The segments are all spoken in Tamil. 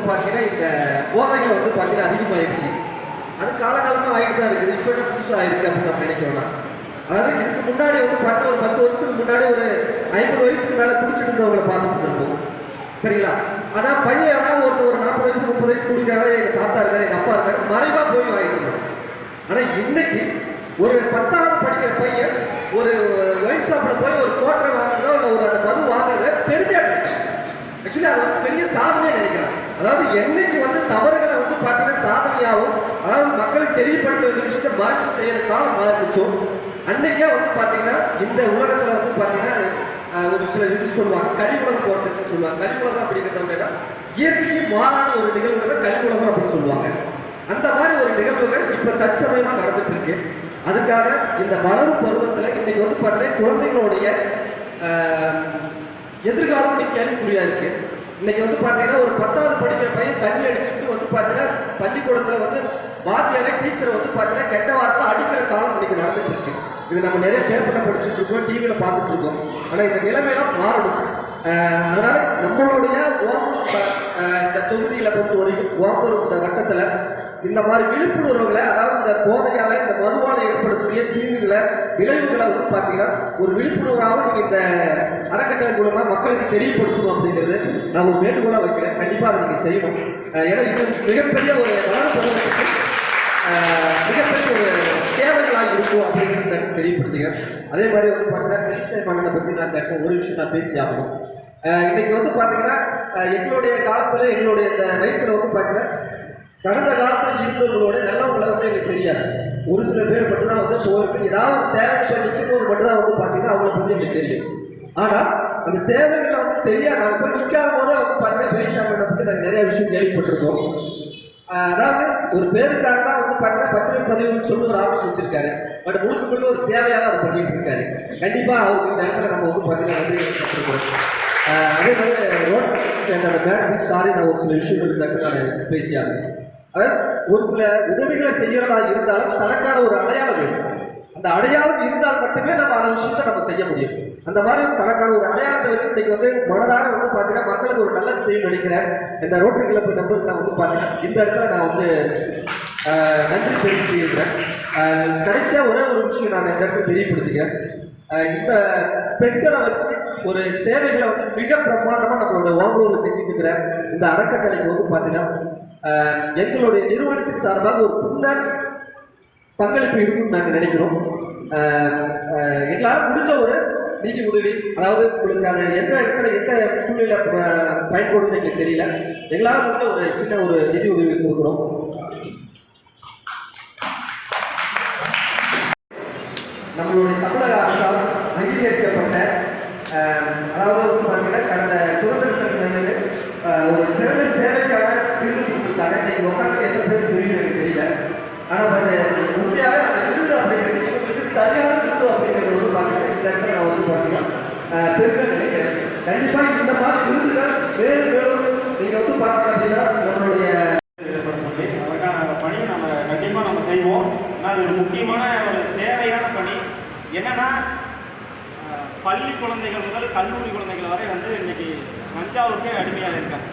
வந்து பார்த்தீங்கன்னா இந்த போதைகள் வந்து பார்த்தீங்கன்னா அதிகமாகிடுச்சு அது காலகாலமாக ஆகிட்டு தான் இருக்குது. இப்போ என்ன புதுசாக ஆயிருக்கு அப்படின்னு நம்ம நினைக்கிறோம்னா. அதாவது இதுக்கு முன்னாடி வந்து பார்த்தா ஒரு பத்து வருஷத்துக்கு முன்னாடி ஒரு ஐம்பது வயசுக்கு மேலே குடிச்சிட்டு இருந்தவங்களை பார்த்துட்டு இருக்கோம் சரிங்களா? ஆனால் பையன் ஏதாவது ஒருத்தர் ஒரு நாற்பது வயசு முப்பது வயசு குடிக்கிறாங்க எங்கள் தாத்தா இருக்காரு எங்கள் அப்பா இருக்காரு மறைவாக போய் வாங்கிட்டு இருந்தாங்க ஆனால் இன்னைக்கு ஒரு பத்தாவது படிக்கிற பையன் ஒரு ஒயின் ஷாப்பில் போய் ஒரு கோட்டரை வாங்குறதோ இல்லை ஒரு அந்த மது வாங்குறத பெருமையாக ஆக்சுவலி அது வந்து பெரிய சாதனையாக நினைக்கிறேன். அதாவது என்னைக்கு வந்து தவறுகளை வந்து பார்த்தீங்கன்னா சாதனையாகவும் அதாவது மக்களுக்கு தெரியப்பட்டு ஒரு விஷயத்தை மறைச்சு செய்யற காலம் அன்னைக்கே வந்து பார்த்தீங்கன்னா இந்த உலகத்தில் வந்து பார்த்தீங்கன்னா ஒரு சில இது சொல்லுவாங்க கழிவுலகம் போகிறதுக்கு சொல்லுவாங்க. கழிவுலகம் அப்படிங்கிறது வந்து இயற்கைக்கு மாறான ஒரு நிகழ்வுகளை கழிவுலகம் அப்படின்னு சொல்லுவாங்க. அந்த மாதிரி ஒரு நிகழ்வுகள் இப்போ தற்சமயமாக நடந்துட்டு இருக்கு. அதுக்காக இந்த வளரும் பருவத்தில் இன்னைக்கு வந்து பார்த்தீங்கன்னா குழந்தைகளுடைய எதிர்காலம் இன்னைக்கு கேள்விக்குறியா இருக்கு. இன்னைக்கு வந்து பாத்தீங்கன்னா ஒரு பத்தாவது படிக்கிற பையன் தண்ணி அடிச்சுட்டு வந்து பாத்தீங்கன்னா பள்ளிக்கூடத்துல வந்து வாத்தியாரே டீச்சர் வந்து பாத்தீங்கன்னா கெட்ட வார்த்தை அடிக்கிற காலம் இன்னைக்கு நடந்துட்டு இருக்கு. இது நம்ம நிறைய பேப்பர்ல படிச்சுட்டு இருக்கோம் டிவியில பார்த்துட்டு இருக்கோம். ஆனா இந்த நிலைமையெல்லாம் மாறணும். அதனால நம்மளுடைய இந்த தொகுதியில பொறுத்த வரைக்கும் ஓம்பூர் வட்டத்துல இந்த மாதிரி விழிப்புணர்வுகளை அதாவது இந்த போதையால இந்த மதுவால ஏற்படுத்தக்கூடிய தீங்குகளை விளைவுகளை வந்து பாத்தீங்கன்னா ஒரு விழிப்புணர்வாகவும் நீங்க இந்த அறக்கட்டளை மூலமா மக்களுக்கு தெரியப்படுத்தணும் அப்படிங்கிறது நான் ஒரு வேண்டுகோளா வைக்கிறேன். கண்டிப்பா அதை நீங்க செய்யணும். ஏன்னா இது மிகப்பெரிய ஒரு வளர்ப்பு மிகப்பெரிய ஒரு தேவைகளாக இருக்கும் அப்படிங்கிறது எனக்கு தெரியப்படுத்துகிறேன். அதே மாதிரி வந்து பார்த்தீங்கன்னா தெளிசை மன்னனை பற்றி நான் இந்த ஒரு விஷயம் நான் பேசி ஆகணும். இன்னைக்கு வந்து பார்த்தீங்கன்னா எங்களுடைய காலத்தில் எங்களுடைய இந்த வயசில் வந்து பார்த்தீங்கன்னா கடந்த காலத்தில் இருந்தவங்களோட நல்லவங்களை வந்து எனக்கு தெரியாது. ஒரு சில பேர் மட்டும்தான் வந்து போயிருக்கு ஏதாவது தேவை நிற்கும் போது மட்டும்தான் வந்து பார்த்தீங்கன்னா அவங்களை பற்றி எனக்கு தெரியும். ஆனால் அந்த தேவைகளை வந்து தெரியாது. அவங்க போய் நிற்காத போதே வந்து பார்த்தீங்கன்னா பெரிய பற்றி நாங்கள் நிறைய விஷயம் கேள்விப்பட்டிருக்கோம். அதாவது ஒரு பேருக்காக தான் வந்து பார்த்தீங்கன்னா பத்திரிகை பதிவுன்னு சொல்லி ஒரு ஆஃபீஸ் வச்சிருக்காரு. பட் முழுக்க முழுக்க ஒரு சேவையாக அதை பண்ணிட்டு இருக்காரு. கண்டிப்பாக அவருக்கு இந்த இடத்துல நம்ம வந்து பார்த்தீங்கன்னா நன்றி கற்றுக்கிறோம் அதே மாதிரி ரோட் மேடம் சாரி நான் ஒரு சில விஷயங்கள் தட்டு நான் பேசியாங்க ஒரு சில உதவிகளை செய்யறதா இருந்தாலும் தனக்கான ஒரு அடையாளம் வேணும். அந்த அடையாளம் இருந்தால் மட்டுமே நம்ம அந்த விஷயத்தை நம்ம செய்ய முடியும். அந்த மாதிரி தனக்கான ஒரு அடையாளத்தை வச்சு இன்னைக்கு வந்து மனதார வந்து பார்த்தீங்கன்னா மக்களுக்கு ஒரு நல்லது செய்ய நினைக்கிறேன். இந்த ரோட்டரி கிளப் நம்பர் நான் வந்து பார்த்தீங்கன்னா இந்த இடத்துல நான் வந்து நன்றி தெரிவிச்சுக்கிறேன் கடைசியாக ஒரே ஒரு விஷயம் நான் இந்த இடத்துல தெரியப்படுத்திக்கிறேன் இந்த பெண்களை வச்சு ஒரு சேவைகளை வந்து மிக பிரமாண்டமாக நம்மளோட ஓங்கூரில் செஞ்சுட்டு இருக்கிற இந்த அறக்கட்டளைக்கு வந்து பார்த்தீங்கன்னா எங்களுடைய நிறுவனத்தின் சார்பாக ஒரு சின்ன பங்களிப்பு இருக்கும்னு நாங்கள் நினைக்கிறோம். எங்களால் முடிஞ்ச ஒரு நிதி உதவி அதாவது உங்களுக்கு அது எந்த இடத்துல எந்த சூழ்நிலை ப- எங்களுக்கு தெரியல. எங்களால் முடிஞ்ச ஒரு சின்ன ஒரு நிதி உதவி கொடுக்குறோம். நம்மளுடைய தமிழக அரசால் அங்கீகரிக்கப்பட்ட அதாவது வந்து பார்த்தீங்கன்னா கடந்த சுதந்திரத்திற்கு ஒரு சிறந்த சேவைக்கான விருது கொடுத்துருக்காங்க இன்னைக்கு உட்காந்து எத்தனை பேர் தெரியும் எனக்கு தெரியல. ஆனால் பட் உண்மையாகவே அந்த விருது அப்படிங்கிறது இவங்களுக்கு சரியான விருது அப்படிங்கிறது வந்து பார்த்தீங்கன்னா இந்த இடத்துல நான் வந்து பார்த்தீங்கன்னா பெருமை நினைக்கிறேன். கண்டிப்பாக இந்த மாதிரி விருதுகள் மேலும் மேலும் நீங்கள் வந்து பார்த்தீங்க அப்படின்னா நம்மளுடைய அதற்கான பணியை நம்ம கண்டிப்பாக நம்ம செய்வோம். ஆனால் அது ஒரு முக்கியமான ஒரு தேவையான பணி. என்னன்னா பள்ளி குழந்தைகள் முதல் கல்லூரி குழந்தைகள் வரை வந்து இன்னைக்கு கஞ்சாவுக்கே அடிமையாக இருக்காங்க.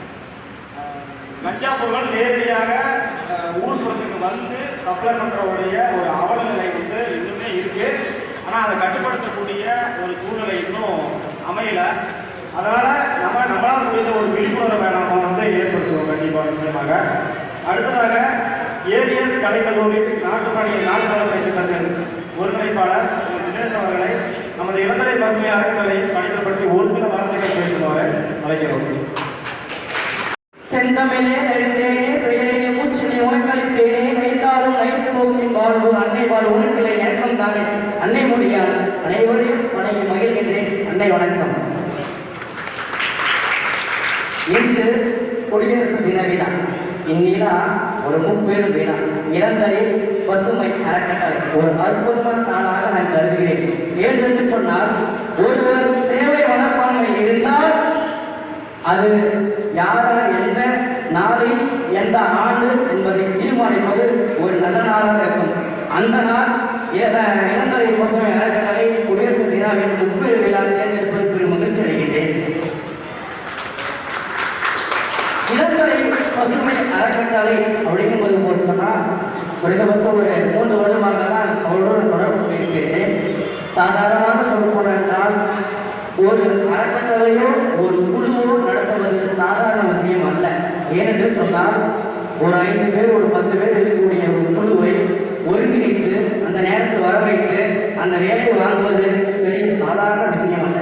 கஞ்சா பொருள் நேரடியாக ஊர்புறத்துக்கு வந்து சப்ளை பண்ணுறவுடைய ஒரு அவல நிலை வந்து இன்னுமே இருக்கு. ஆனால் அதை கட்டுப்படுத்தக்கூடிய ஒரு சூழ்நிலை இன்னும் அமையல. அதனால நம்ம நம்மளால் முடிந்த ஒரு விழிப்புணர்வை வேணாம் வந்து ஏற்படுத்துவோம் கண்டிப்பாக நிச்சயமாக. அடுத்ததாக ஏவிஎஸ் கலைக்கல்லூரி நாட்டுப்பணி நாட்டு நலப்பணி திட்டத்தின் ஒருங்கிணைப்பாளர் தினேஷ் அவர்களை நமது இளநிலை பசுமை அறக்கலை பணிகள் பற்றி ஒரு சில வார்த்தைகள் பேசுமாறு அழைக்கிறோம். செந்தமிழே நெடுந்தேனே செயலிலே மூச்சினை உணக்களித்தேனே நைத்தாலும் நைத்து போகும் வாழ்வு அன்னை வாழ் உனக்கில்லை இறக்கம் தானே. அன்னை மொழியால் அனைவரையும் வணங்கி மகிழ்கின்றேன். அன்னை வணக்கம். இன்று குடியரசு தின விழா இந்நிலா ஒரு முப்பெரும் விழா. இளந்தரை பசுமை அறக்கட்டளை ஒரு அற்புதமான நாளாக நான் கருதுகிறேன். ஏனென்று சொன்னால் ஒருவர் சேவை மனப்பான்மை இருந்தால் அது யாரா என்ன நாளை எந்த ஆண்டு என்பதை தீர்மானிப்பது ஒரு நல்ல நாளாக இருக்கும். அந்த நாள் இறந்ததை பசுமை அறக்கட்டளை குடியரசு தினாவின் முப்பெரும் விழா தேர்ந்தெடுப்பது பெரும் மகிழ்ச்சி அடைகின்றேன். பசுமை அறக்கட்டளை அப்படிங்கும்போது போச்சோம்னா குறைந்தபட்சம் ஒரு மூன்று வருடமாக தான் அவரோடு தொடர்பு கொண்டிருக்கிறேன். சாதாரணமாக சொல்ல போனால் ஒரு அறக்கட்டளையோ ஒரு குழுவோ நடத்துவது சாதாரண விஷயம் அல்ல. ஏனென்று சொன்னால் ஒரு ஐந்து பேர் ஒரு பத்து பேர் இருக்கக்கூடிய ஒரு குழுவை ஒருங்கிணைத்து அந்த நேரத்தில் வர வைத்து அந்த வேலையை வாங்குவது பெரிய சாதாரண விஷயம் அல்ல.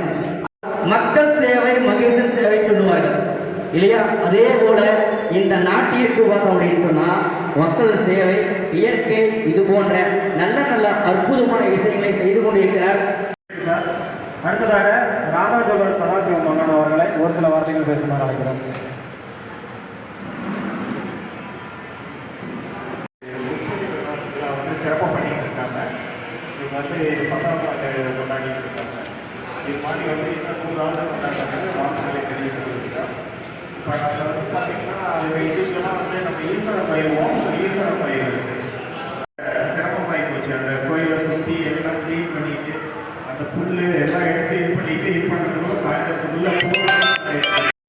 மக்கள் சேவை மகிழ்ச்சி சேவை சொல்லுவார்கள். இல்லையா? அதே போல இந்த நாட்டிற்கு பார்த்தோம் அப்படின்னு சொன்னால் மக்கள் சேவை இயற்கை இது போன்ற நல்ல நல்ல அற்புதமான விஷயங்களை செய்து கொண்டிருக்கிறார். அடுத்ததாக ராமராஜபுரம் சதாசிவம் மன்னன் அவர்களை ஒரு சில வார்த்தைகள் பேசுமாறு அழைக்கிறோம். வந்து சிறப்பாக பண்ணிட்டு இருக்காங்க இவங்க வந்து பத்தாம் ஆண்டு கொண்டாடிட்டு இருக்காங்க இது மாதிரி வந்து இன்னும் நூறு ஆண்டு கொண்டாடுறாங்க வாழ்க்கையை தெரிய சொல்லியிருக்கோம் இப்போ அதில் uh, வந்து பார்த்தீங்கன்னா அது இண்டிவிஜுவலாக வந்து நம்ம ஈஸ்வர பயிர்வோம் ஈஸ்வர பயிர். சிறப்பமாகி போச்சு. அந்த கோயிலை சுற்றி எல்லாம் க்ளீன் பண்ணிட்டு அந்த புல் எல்லாம் எடுத்து இது பண்ணிட்டு இது பண்ணுறதுக்குள்ள சாயந்தரத்துக்குள்ள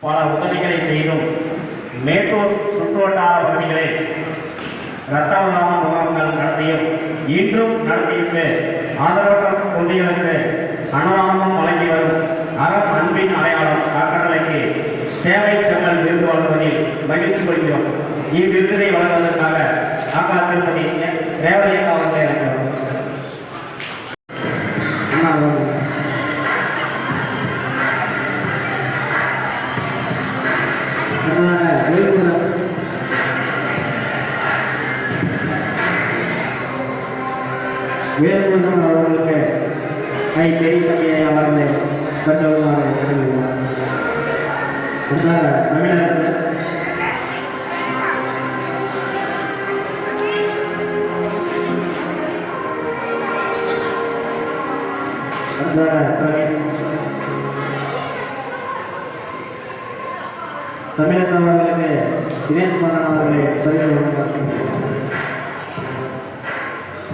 பல உதவிகளை செய்தும் மேட்டூர் சுற்றுவட்டார பகுதிகளில் இரத்த உணவு முகாம்கள் நடத்தியும் இன்றும் நடத்தியிட்டு ஆதரவற்ற குழந்தைகளுக்கு அனுதாபம் வழங்கி வரும் அறம் அன்பின் அடையாளம் அறக்கட்டளைக்கு சேவை வழங்குவதில் மகிழ்ச்சி கொள்கிறோம். இவ்விருதினை வழங்குவதற்காக ஆகா திருப்பதி ரேவதி அக்கா அவர்களை அழைக்கிறோம்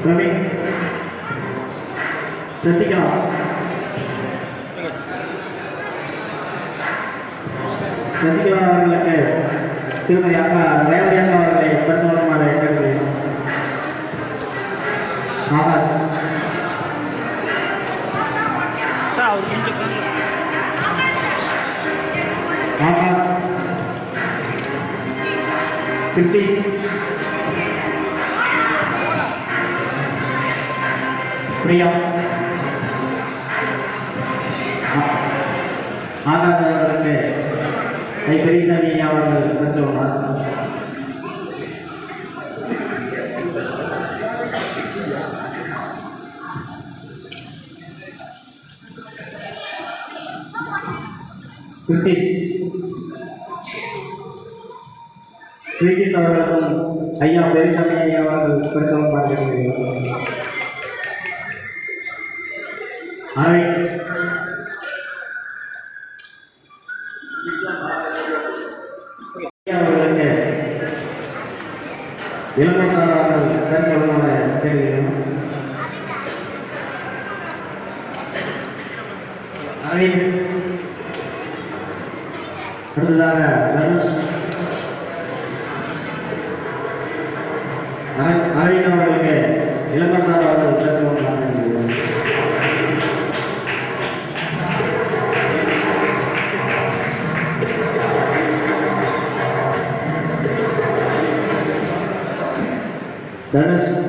பிரவீன் சசிகலா சசிகலா அவர்களுக்கு திருமதி அம்மா ரேவதி அவர்களை பரிசு வழங்குமாறு ஆகாஷ். பிப்டி பிரியா. ஆகாஷ் அவர்களுக்கு கை பெரியசாமி அவர்கள் பரிசோதனார் பிரிட்டிஷ் பிரிட்டிஷ் அவர்களுக்கும் ஐயா பெரியசாமி ஐயா அவர்கள் பரிசோதனை தனுஷ்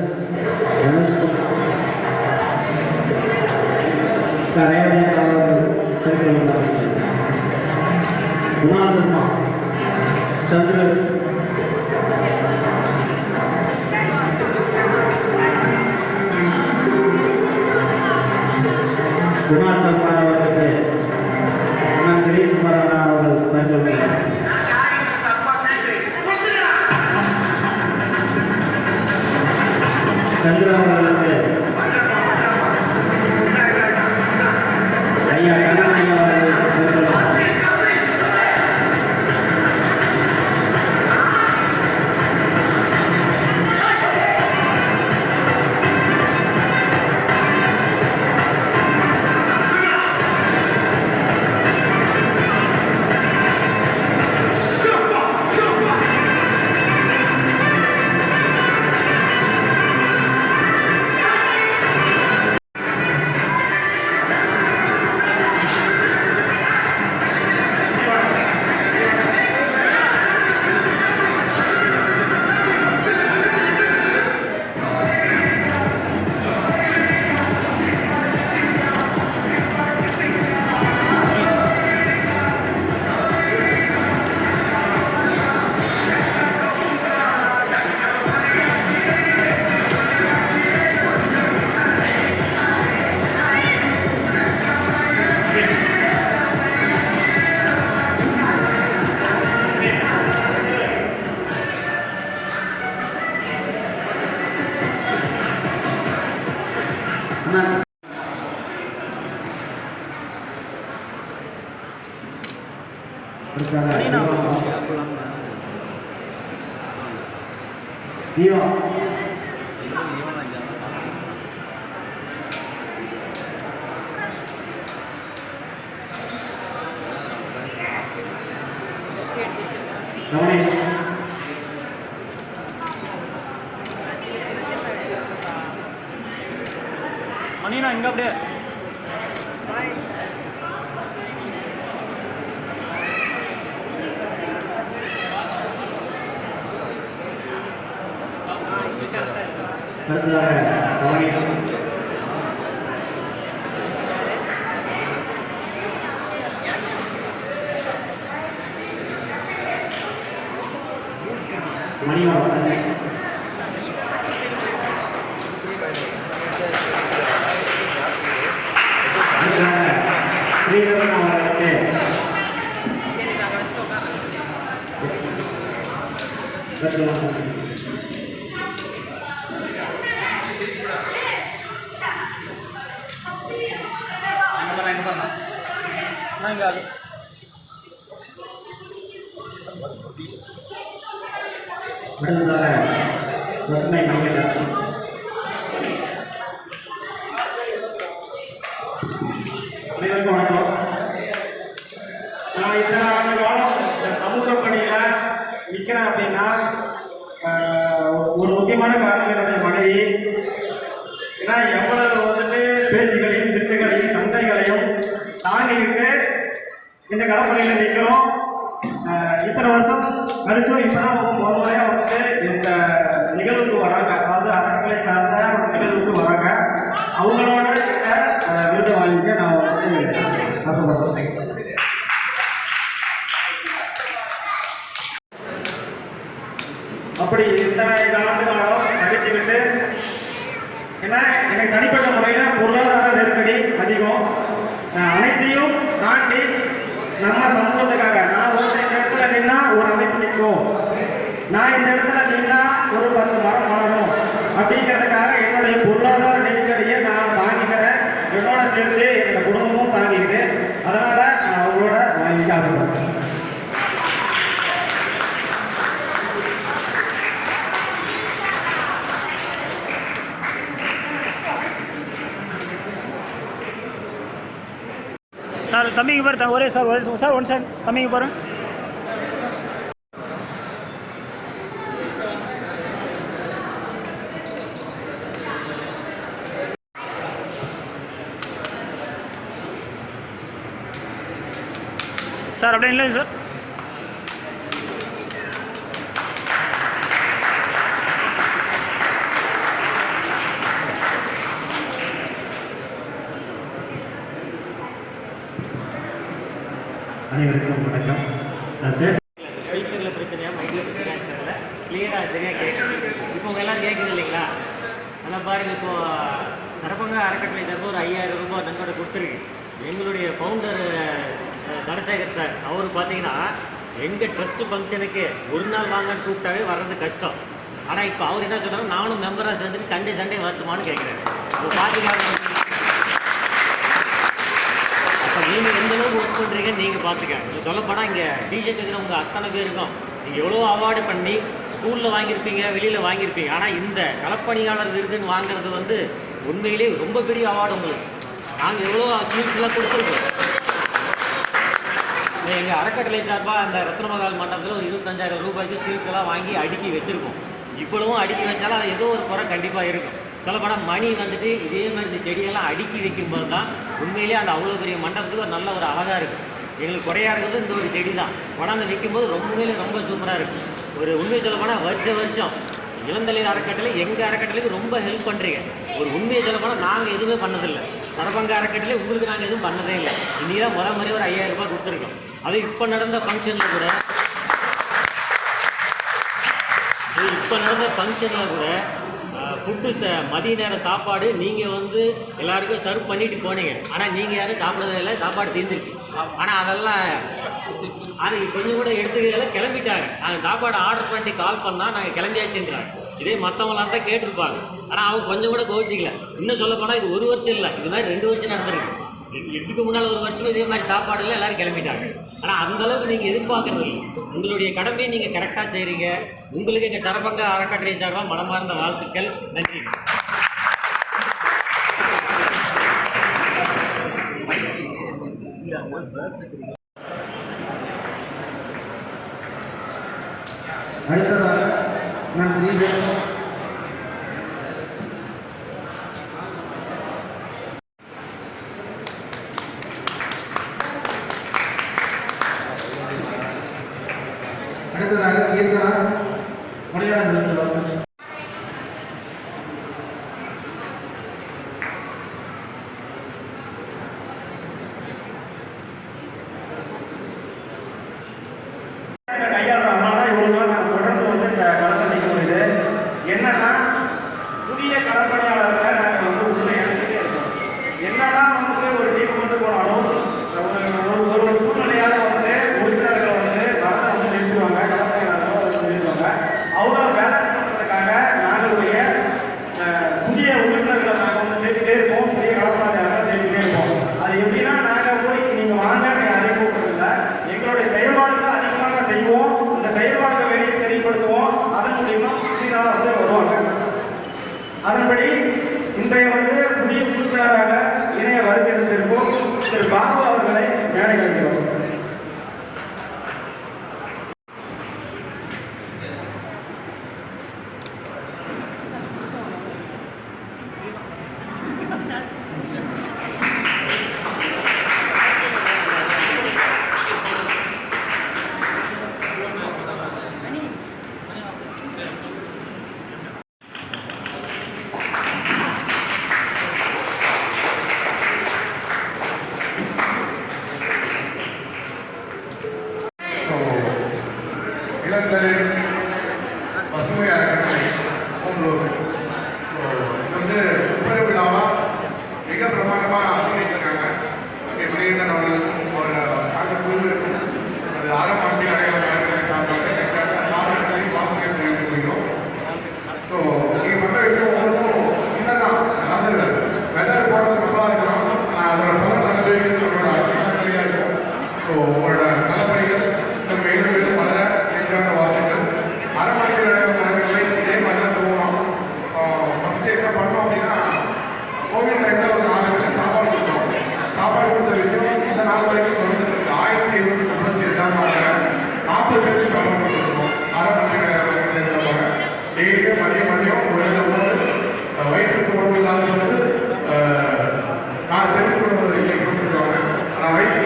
Mari vamos a இங்கே அது அடுத்ததாக இந்த நிற்கிறோம் இத்தனை வருஷம் கழிச்சும் இப்பதான் ஒரு முதல் முறையாக வந்துட்டு இந்த நிகழ்வுக்கு வராங்க. அதாவது அறக்கலை சார்ந்த ஒரு நிகழ்வுக்கு வராங்க. அவங்களோட கிட்ட விருது வாங்கிக்க நான் வந்து ஆசைப்படுறேன் அப்படி இத்தனை ஆண்டு காலம் நடிச்சுக்கிட்டு ஏன்னா எனக்கு தனிப்பட்ட முறையில் பொருளாதார நெருக்கடி அதிகம். அனைத்தையும் தாண்டி நம்ம சமூகத்துக்காக நான் ஒரு இந்த இடத்துல நின்னா ஒரு அமைப்பு நிற்கும். நான் இந்த இடத்துல நின்னா ஒரு பத்து மரம் வளரும். அப்படிங்கிறதுக்காக என்னுடைய பொருளாதார நெருக்கடியை நான் தாங்கிக்கிறேன் என்னோட சேர்த்து என்னோட குடும்பமும் தாங்கிக்குது அதனால நான் அவங்களோட வாங்கிக்க ஆசைப்படுறேன் சார் தம்பிங்க பாரு ஒரே சார் ஒரே சார் ஒன் சார் தம்பிங்க பாரு. சார் அப்படியே இல்லைங்க சார். அனைவருக்கும் வணக்கம். நான் பேச ஸ்பீக்கரில் பிரச்சனையா? மைக்கில் பிரச்சனையா தெரியல கிளியராக சரியாக கேட்குது இப்போ உங்கள் எல்லாம் கேட்குது இல்லைங்களா? அதான் பாருங்க இப்போ சரபங்க அறக்கட்டளை சார்பு ஒரு ஐயாயிரம் ரூபாய் நன்கொடை கொடுத்துருக்கு. எங்களுடைய ஃபவுண்டர் தனசேகர் சார் அவர் பார்த்தீங்கன்னா எங்கள் ட்ரஸ்ட் ஃபங்க்ஷனுக்கு ஒரு நாள் வாங்கன்னு கூப்பிட்டாவே வர்றது கஷ்டம். ஆனால் இப்போ அவர் என்ன சொல்கிறாங்க நானும் மெம்பராக சேர்ந்துட்டு சண்டே சண்டே வரட்டுமான்னு கேட்குறேன் இப்போ பார்த்தீங்கன்னா நீங்கள் எந்த அளவுக்கு ஒர்க் பண்ணுறீங்க நீங்கள் பார்த்துக்க சொல்லப்போனால் இங்கே டிஜெட் இருக்கிறவங்க அத்தனை பேருக்கும் நீங்கள் எவ்வளோ அவார்டு பண்ணி ஸ்கூலில் வாங்கியிருப்பீங்க வெளியில் வாங்கியிருப்பீங்க. ஆனால் இந்த களப்பணியாளர் விருதுன்னு வாங்குறது வந்து உண்மையிலே ரொம்ப பெரிய அவார்டு உங்களுக்கு. நாங்கள் எவ்வளோ ஸ்வீட்ஸ்லாம் கொடுத்துருக்கோம். எங்கள் அறக்கட்டளை சார்பாக அந்த ரத்னமகால் மண்டபத்தில் ஒரு இருபத்தஞ்சாயிரம் ரூபாய்க்கு ஸ்வீட்ஸ் எல்லாம் வாங்கி அடுக்கி வச்சுருக்கோம். இவ்வளவும் அடுக்கி வச்சாலும் அது ஏதோ ஒரு குறை கண்டிப்பாக இருக்கும். சொல்லப்போனால் மணி வந்துட்டு இதே மாதிரி இந்த செடியெல்லாம் அடுக்கி வைக்கும்போது தான் உண்மையிலேயே அந்த அவ்வளோ பெரிய மண்டபத்துக்கு ஒரு நல்ல ஒரு அழகாக இருக்கும். எங்களுக்கு குறையா இருக்கிறது இந்த ஒரு செடி தான் கொண்டாந்து வைக்கும்போது ரொம்பவே ரொம்ப சூப்பராக இருக்கும். ஒரு உண்மையை சொல்ல போனால் வருஷ வருஷம் இளந்தலையில் அறக்கட்டளை எங்கள் அறக்கட்டளைக்கு ரொம்ப ஹெல்ப் பண்ணுறீங்க ஒரு உண்மையை சொல்ல போனால் நாங்கள் எதுவுமே பண்ணதில்லை. சரபங்க அறக்கட்டளை உங்களுக்கு நாங்கள் எதுவும் பண்ணதே இல்லை. இன்னி தான் முதல் முறை ஒரு ஐயாயிரம் ரூபாய் கொடுத்துருக்கோம். அது இப்போ நடந்த ஃபங்க்ஷனில் கூட இப்போ நடந்த ஃபங்க்ஷனில் கூட ஃபுட்டு ச மதிய நேர சாப்பாடு நீங்கள் வந்து எல்லாருக்கும் சர்வ் பண்ணிட்டு போனீங்க. ஆனால் நீங்கள் யாரும் சாப்பிடவே இல்லை சாப்பாடு தீர்ந்துருச்சு. ஆனால் அதெல்லாம் அது கொஞ்சம் கூட எடுத்துக்கிறதுல கிளம்பிட்டாங்க. நாங்கள் சாப்பாடு ஆர்டர் பண்ணி கால் பண்ணால் நாங்கள் கிளம்பியாச்சுன்றாங்க. இதே மற்றவங்களாம் தான் கேட்டிருப்பாங்க. ஆனால் அவங்க கொஞ்சம் கூட கோவிச்சிக்கல. இன்னும் சொல்லப்போனால் இது ஒரு வருஷம் இல்லை. இது மாதிரி ரெண்டு வருஷம் நடந்திருக்கு. இதுக்கு முன்னால் ஒரு வருஷம் இதே மாதிரி சாப்பாடுலாம் எல்லோரும் கிளம்பிட்டாங்க. ஆனால் அந்தளவுக்கு நீங்கள் எதிர்பார்க்குறது உங்களுடைய கடமையை நீங்கள் கரெக்டாக செய்கிறீங்க உங்களுக்கு எங்கள் சரபங்க அறக்கட்டளை சார்பாக மனமார்ந்த வாழ்த்துக்கள். நன்றி. அடுத்ததாக நான் அடுத்ததாக கீர்த்தனா உடையாளர்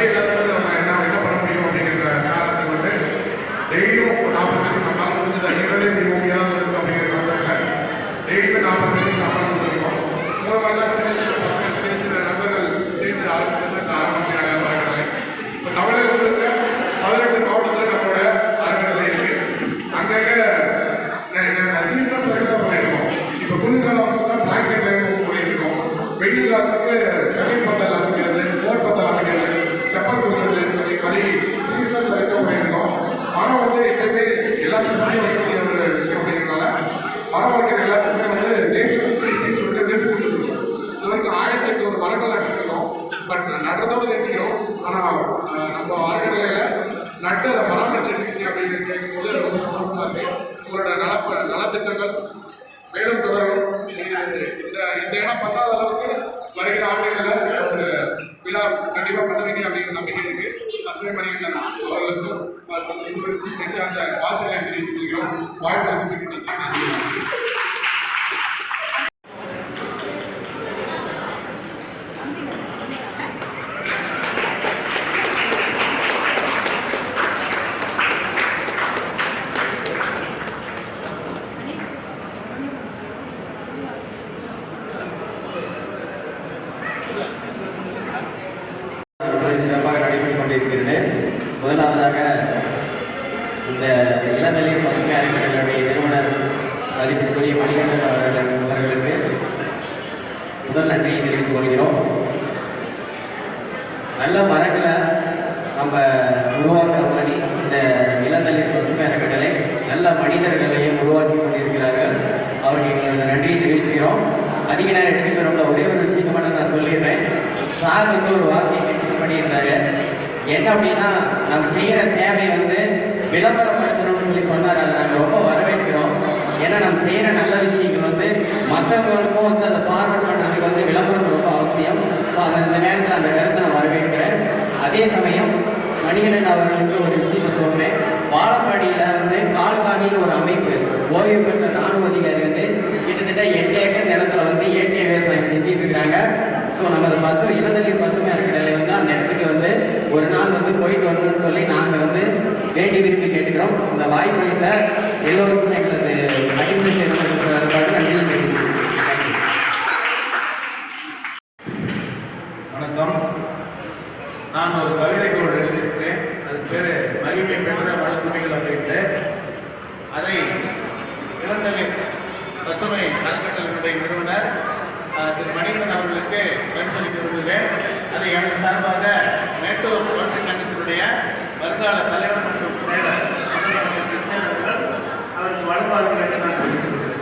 நிறைய இடத்துல நம்ம என்ன என்ன பண்ண முடியும் அப்படிங்கிற காரணத்தை வந்து டெய்லியும் நாற்பத்தஞ்சு நம்மளால் முடிஞ்சது. ஐநூறு செய்ய இருக்கும் அப்படிங்கிற காரணத்தில் டெய்லியுமே நாற்பது சாப்பாடு சொல்லியிருக்கோம் மூணு மாதிரி தான் நம்பி உங்களோட நலப்ப நலத்திட்டங்கள் மேலும் தொடரும். இந்த இந்த இடம் பத்தாத அளவுக்கு வருகிற ஆண்டுகளில் ஒரு விழா கண்டிப்பாக பண்ணுவீங்க அப்படிங்கிற நம்பிக்கை இருக்கு. அஸ்மை மணிகண்டன் அவர்களுக்கும் வாழ்த்துக்களை தெரிவித்துக்கிறோம் வாழ்க்கை தெரிவித்துக்கிறோம் முதல் நன்றியை தெரிவித்துக் கொள்கிறோம். நல்ல மரங்களை நம்ம உருவாக்குற மாதிரி இந்த இளந்தளிர் பசுமை அறக்கட்டளை நல்ல மனிதர்களையும் உருவாக்கி கொண்டிருக்கிறார்கள். அவருக்கு எங்களுக்கு நன்றியை தெரிவிச்சுக்கிறோம். அதிக நேரம் எடுத்துக்கிறோம்ல ஒரே ஒரு விஷயம் மட்டும் நான் சொல்லிடுறேன். சார் வந்து ஒரு வார்த்தையை மென்ஷன் பண்ணியிருந்தாரு. என்ன அப்படின்னா நம்ம செய்கிற சேவை வந்து விளம்பரப்படுத்தணும்னு சொல்லி சொன்னார். அதை நாங்கள் ரொம்ப வரவேற்கிறோம். ஏன்னா நம்ம செய்கிற நல்ல விஷயங்கள் வந்து மற்றவங்களுக்கும் வந்து அதை பார்வை நமக்கு வந்து விளம்பரம் ரொம்ப அவசியம். ஸோ அந்த இந்த நேரத்தில் அந்த கருத்தை நான் வரவேற்கிறேன். அதே சமயம் மணிகண்டன் அவர்களுக்கு ஒரு விஷயத்தை சொல்கிறேன் வாழப்பாடியில் வந்து கால்காணின்னு ஒரு அமைப்பு ஓய்வு பெற்ற ராணுவ அதிகாரி வந்து கிட்டத்தட்ட எட்டு ஏக்கர் நிலத்துல வந்து இயற்கை விவசாயம் செஞ்சுட்டு இருக்காங்க. ஸோ நமது பசு இளந்தளிர் பசுமை அறக்கட்டளை வந்து அந்த இடத்துக்கு வந்து ஒரு நாள் வந்து போயிட்டு வரணும்னு சொல்லி நாங்கள் வந்து வேண்டி விரும்பி கேட்டுக்கிறோம். இந்த வாய்ப்பு எல்லோருக்கும் எங்களது அடிமை சேர்ந்து நன்றி தெரிவித்துக்கிறேன். நான் ஒரு எழுதியிருக்கிறேன் அது பேர் மகிமை பெற்ற வழக்குமைகள் அப்படின்ட்டு. அதை இளந்தளிர் பசுமை அறக்கட்டளையினுடைய நிறுவனர் திரு மணிகண்டன் அவர்களுக்கு பரிசளிக்க விரும்புகிறேன் அதை எனது சார்பாக மேட்டூர் தொழிற்சங்கத்தினுடைய வருங்கால தலைவர் மற்றும் செயலர் அவர்கள் அவருக்கு வழங்குவார்கள் என்று நான் தெரிவித்துக் கொள்கிறேன்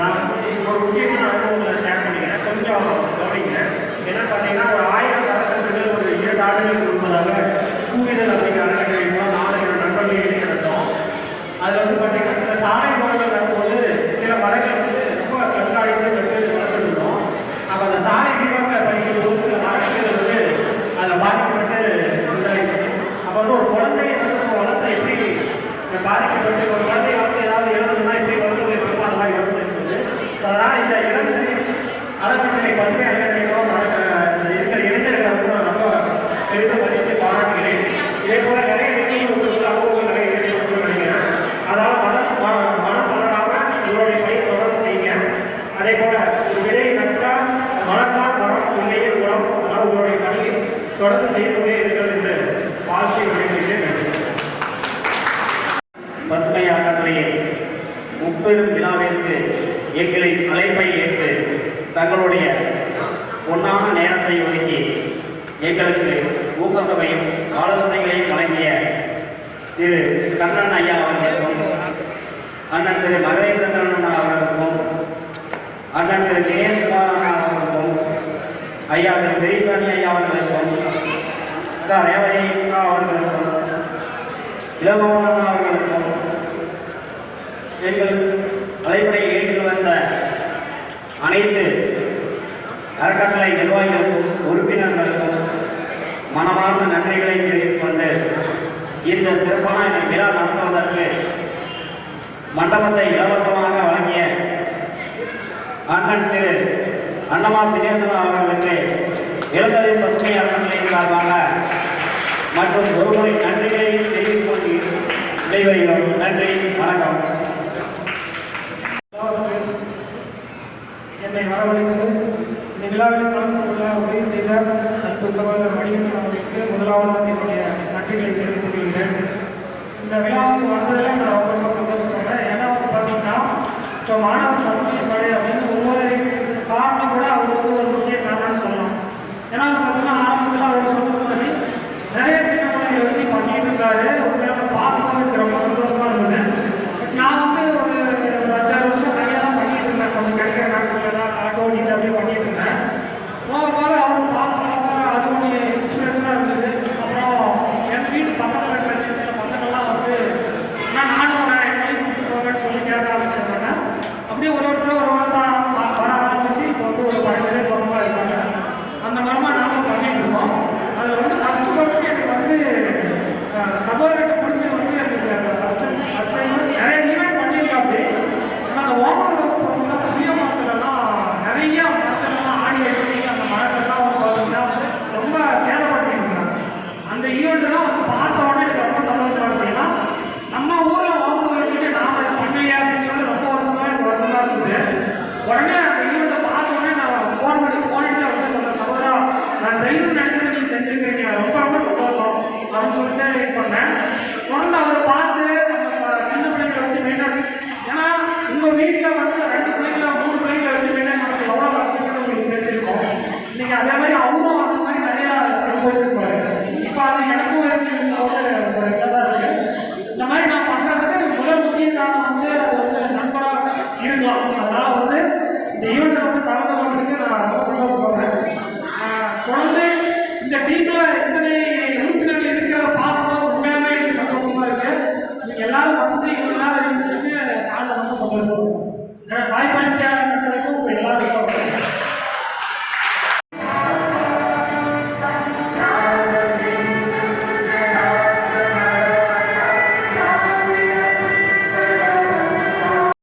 நான் ஒரு முக்கியமான அனுபவங்களை ஷேர் பண்ணிக்கிறேன் கொஞ்சம் கவனிங்க என்ன பார்த்தீங்கன்னா ஒரு ஆயிரம் கணக்குகள் ஒரு இரண்டு ஆண்டுகளுக்கு முன்பதாக கூவிதல் அப்படிங்கிற அறக்கட்டளை மூலம் நாலு நண்பர்கள் இணைந்து நடத்தோம் அதில் வந்து பார்த்தீங்கன்னா சில சாலை மரங்கள் நடும்போது சில மரங்கள் வந்து ரொம்ப கண்காணித்து வெட்டு வளர்த்துருந்தோம் அப்போ அந்த சாலை விரிவாக்க பணிகள் போது சில மரங்கள் வந்து அதில் பாதிக்கப்பட்டு இதாயிடுச்சு அப்போ வந்து ஒரு குழந்தையை வந்து நம்ம வளர்த்து எப்படி பாதிக்கப்பட்டு ஒரு குழந்தைய வந்து ஏதாவது இழந்ததுன்னா எப்படி வளர்த்து இருக்கோ அந்த மாதிரி இழந்து இருக்குது அதனால் இந்த இழந்து அறக்கட்டளை பசுமை அறக்கட்டளைகளும் இந்த இருக்கிற இளைஞர்களை வந்து நான் ரொம்ப பெரிதும் மதித்து பாராட்டுகிறேன் இதே போல நிறைய விஷயங்கள் உங்களுக்கு அனுபவங்கள் நிறைய இருக்கிறது நினைக்கிறேன் அதனால் மனம் ம- மனம் தளராம உங்களுடைய பணி தொடர்ந்து செய்யுங்க அதே போல ஒரு விதை நட்டால் மனத்தால் மரம் இல்லையே உரம் அதனால் உங்களுடைய பணியை தொடர்ந்து செய்து கொண்டே இருங்கள் என்று வாழ்க்கை விளைவிக்கிறேன் நன்றி பசுமை அறக்கட்டளையின் முப்பெரும் விழாவிற்கு எங்களை அழைப்பை ஏற்று தங்களுடைய பொன்னான நேரத்தை ஒதுக்கி எங்களுக்கு ஊக்கத்தொகையும் ஆலோசனைகளையும் வழங்கிய திரு கண்ணன் ஐயா அவர்களுக்கும் அண்ணன் திரு மகேசந்திரன் அண்ணா அவர்களுக்கும் அண்ணன் திரு ஜெயக்குமார் அண்ணா அவர்களுக்கும் ஐயா திரு பெரியசாமி ஐயா அவர்களுக்கும் அக்கா ரேவதி அவர்களுக்கும் இளமோகன் அவர்களுக்கும் எங்கள் அழைப்பை ஏற்று வந்த அனைத்து அறக்கட்டளை நிர்வாகிகளுக்கும் உறுப்பினர்களுக்கும் மனமார்ந்த நன்றிகளை தெரிவித்துக் கொண்டு இந்த சிறப்பான விழா நடத்துவதற்கு மண்டபத்தை இலவசமாக வழங்கிய அண்ணன் திரு அண்ணமா தினேசன் அவர்களுக்கு இளந்தரின் பசுமை அறக்கட்டளையின் சார்பாக மற்றும் ஒருமுறை நன்றிகளை தெரிவித்துக் கொண்டு விடைபெறுகிறோம். நன்றி வணக்கம். என்னை வரவழைத்து இந்த விழாவில் கலந்து கொள்ள உதவி செய்த அன்பு சகோதரர் மணிகண்டன் அவர்களுக்கு முதலாவது என்னுடைய நன்றிகளை தெரிவித்துக் கொள்கிறேன். இந்த விழாவுக்கு வந்ததில் நான் ரொம்ப ரொம்ப சந்தோஷப்படுறேன். ஏன்னா வந்து பார்த்தீங்கன்னா இப்போ மாணவர் வசதி